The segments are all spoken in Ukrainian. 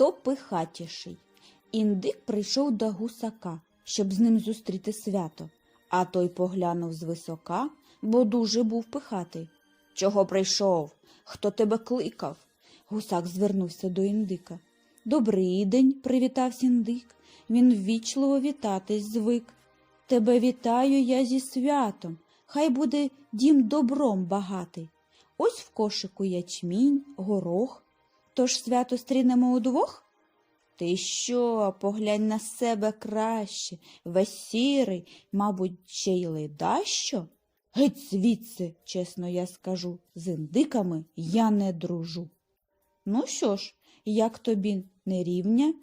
Хто пихатіший? Індик прийшов до гусака, щоб з ним зустріти свято, а той поглянув звисока, бо дуже був пихатий. Чого прийшов? Хто тебе кликав? Гусак звернувся до індика. Добрий день, привітався індик. Він ввічливо вітатись звик. Тебе вітаю я зі святом. Хай буде дім добром багатий. Ось в кошику ячмінь, горох. Тож свято стрінемо удвох? Ти що, поглянь на себе краще, весь сірий, мабуть, ще й ледащо? Геть звідси, чесно я скажу, з індиками я не дружу. Ну що ж, як тобі не рівня,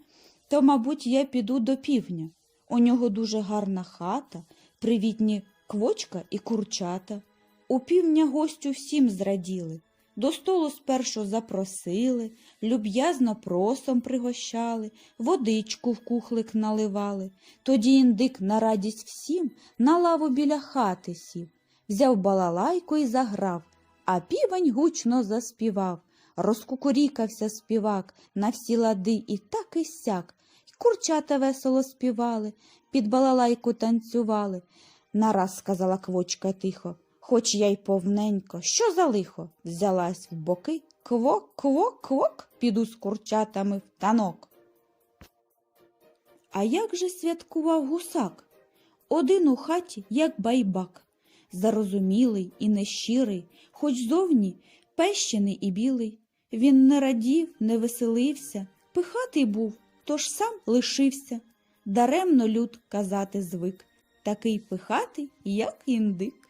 то, мабуть, я піду до півня. У нього дуже гарна хата, привітні квочка і курчата. У півня гостю всім зраділи, до столу спершу запросили, люб'язно просом пригощали, водичку в кухлик наливали. Тоді індик на радість всім на лаву біля хати сів, взяв балалайку і заграв, а півень гучно заспівав. Розкукурікався співак на всі лади і так і сяк. й Курчата весело співали, під балалайку танцювали. Нараз сказала квочка тихо, хоч я й повненько, що за лихо? Взялась в боки, квок, квок, квок, піду з курчатами в танок. А як же святкував гусак? Один у хаті, як байбак, зарозумілий і нещирий, хоч зовні пещений і білий. Він не радів, не веселився, пихатий був, тож сам лишився. Даремно люд казати звик, такий пихатий, як індик.